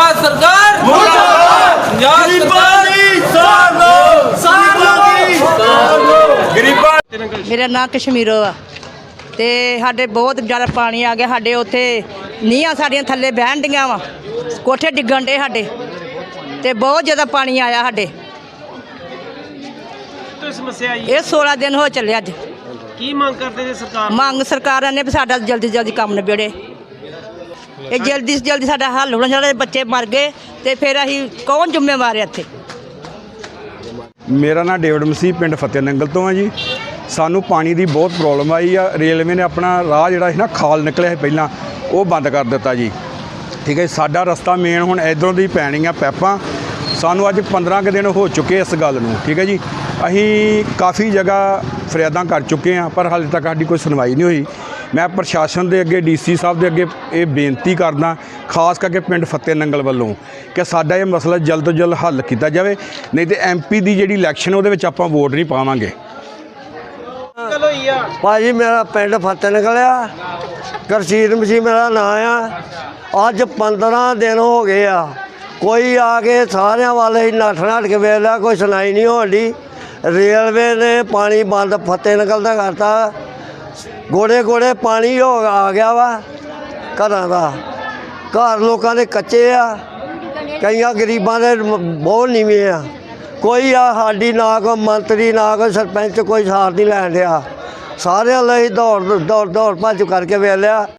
ਪੰਜਾਬ ਸਰਕਾਰ ਮੁਰਦਾਬਾਦ! ਪੰਜਾਬ ਸਰਕਾਰ ਮੇਰਾ ਨਾਂ ਕਸ਼ਮੀਰੋ ਆ ਤੇ ਸਾਡੇ ਬਹੁਤ ਜ਼ਿਆਦਾ ਪਾਣੀ ਆ ਗਿਆ ਸਾਡੇ ਉੱਥੇ ਨੀਹਾਂ ਸਾਡੀਆਂ ਥੱਲੇ ਬਹਿਣ ਡੀਆਂ ਵਾ। ਕੋਠੇ ਡਿੱਗਣ ਡੇ ਸਾਡੇ ਤੇ ਬਹੁਤ ਜ਼ਿਆਦਾ ਪਾਣੀ ਆਇਆ ਸਾਡੇ। ਸਮੱਸਿਆ ਆਈ? ਇਹ 16 ਦਿਨ ਹੋ ਚੱਲੇ ਅੱਜ। ਕੀ ਮੰਗ ਕਰਦੇ ਨੇ ਸਰਕਾਰ ਮੰਗ ਸਰਕਾਰਾਂ ਨੇ ਵੀ ਸਾਡਾ ਜਲਦੀ ਜਲਦੀ ਕੰਮ ਨਿਬੇੜੇ। ਇਹ ਜਲਦੀ ਤੋਂ ਜਲਦੀ ਸਾਡਾ ਹੱਲ ਹੋਣਾ ਚਾਹੀਦਾ ਬੱਚੇ ਮਰ ਗਏ ਤੇ ਫਿਰ ਅਸੀਂ ਕੌਣ ਜ਼ਿੰਮੇਵਾਰ ਹੈ ਇੱਥੇ? ਮੇਰਾ ਨਾਮ ਡੇਵਿਡ ਮਸੀਹ ਪਿੰਡ ਫਤਿਹ ਨੰਗਲ ਤੋਂ ਆ ਜੀ। ਸਾਨੂੰ ਪਾਣੀ ਦੀ ਬਹੁਤ ਪ੍ਰੋਬਲਮ ਆਈ ਆ। ਰੇਲਵੇ ਨੇ ਆਪਣਾ ਰਾਹ ਜਿਹੜਾ ਸੀ ਨਾ ਖਾਲ ਨਿਕਲਿਆ ਸੀ ਪਹਿਲਾਂ ਉਹ ਬੰਦ ਕਰ ਦਿੱਤਾ ਜੀ। ਠੀਕ ਹੈ ਜੀ, ਸਾਡਾ ਰਸਤਾ ਮੇਨ ਹੁਣ ਇਧਰੋਂ ਦੀ ਪੈਣੀਆਂ ਪੈਪਾਂ। ਸਾਨੂੰ ਅੱਜ 15 ਕੁ ਦਿਨ ਹੋ ਚੁੱਕੇ ਇਸ ਗੱਲ ਨੂੰ ਠੀਕ ਹੈ ਜੀ। ਅਸੀਂ ਕਾਫੀ ਜਗ੍ਹਾ ਫਰਿਆਦਾਂ ਕਰ ਚੁੱਕੇ ਹਾਂ ਪਰ ਹਾਲੇ ਤੱਕ ਸਾਡੀ ਕੋਈ ਸੁਣਵਾਈ ਨਹੀਂ ਹੋਈ। ਮੈਂ ਪ੍ਰਸ਼ਾਸਨ ਦੇ ਅੱਗੇ ਡੀਸੀ ਸਾਹਿਬ ਦੇ ਅੱਗੇ ਇਹ ਬੇਨਤੀ ਕਰਦਾ, ਖਾਸ ਕਰਕੇ ਪਿੰਡ ਫਤਿਹ ਨੰਗਲ ਵੱਲੋਂ, ਕਿ ਸਾਡਾ ਇਹ ਮਸਲਾ ਜਲਦ ਤੋਂ ਜਲਦ ਹੱਲ ਕੀਤਾ ਜਾਵੇ, ਨਹੀਂ ਤੇ ਐਮਪੀ ਦੀ ਜਿਹੜੀ ਇਲੈਕਸ਼ਨ, ਉਹਦੇ ਵਿੱਚ ਆਪਾਂ ਵੋਟ ਨਹੀਂ ਪਾਵਾਂਗੇ। ਗੱਲ ਹੋਈ ਭਾਜੀ, ਮੇਰਾ ਪਿੰਡ ਫਤਿਹ ਨਿਕਲਿਆ ਕਰਸ਼ੀਰ ਮਸ਼ੀ ਮੇਰਾ ਨਾਂ ਆ। ਅੱਜ 15 ਦਿਨ ਹੋ ਗਏ ਆ। ਕੋਈ ਆ ਕੇ ਸਾਰਿਆਂ ਵਾਲੇ ਹੀ ਨੱਠ ਨੱਠ ਕੇ ਵੇਖ ਲਿਆ ਕੋਈ ਸੁਣਾਈ ਨਹੀਂ ਹੋਣੀ ਰੇਲਵੇ ਨੇ ਪਾਣੀ ਬੰਦ ਫਤਿਹ ਨਿਕਲਦਾ ਕਰਤਾ। ਗੋੜੇ ਗੋੜੇ ਪਾਣੀ ਹੋ ਆ ਗਿਆ ਵਾ ਘਰਾਂ ਦਾ। ਘਰ ਲੋਕਾਂ ਦੇ ਕੱਚੇ ਆ। ਕਈਆਂ ਗਰੀਬਾਂ ਦੇ ਮ- ਬਹੁਤ ਨੀਵੇਂ ਆ। ਕੋਈ ਆ ਸਾਡੀ ਨਾ ਕੋਈ ਮੰਤਰੀ, ਨਾ ਕੋਈ ਸਰਪੰਚ, ਕੋਈ ਸਾਰ ਨਹੀਂ ਲੈਣ ਰਿਹਾ ਸਾਰਿਆਂ ਲਈ ਦੌੜ ਦੌੜ ਦੌੜ ਭੱਜ ਕਰਕੇ ਵੇਖ ਲਿਆ।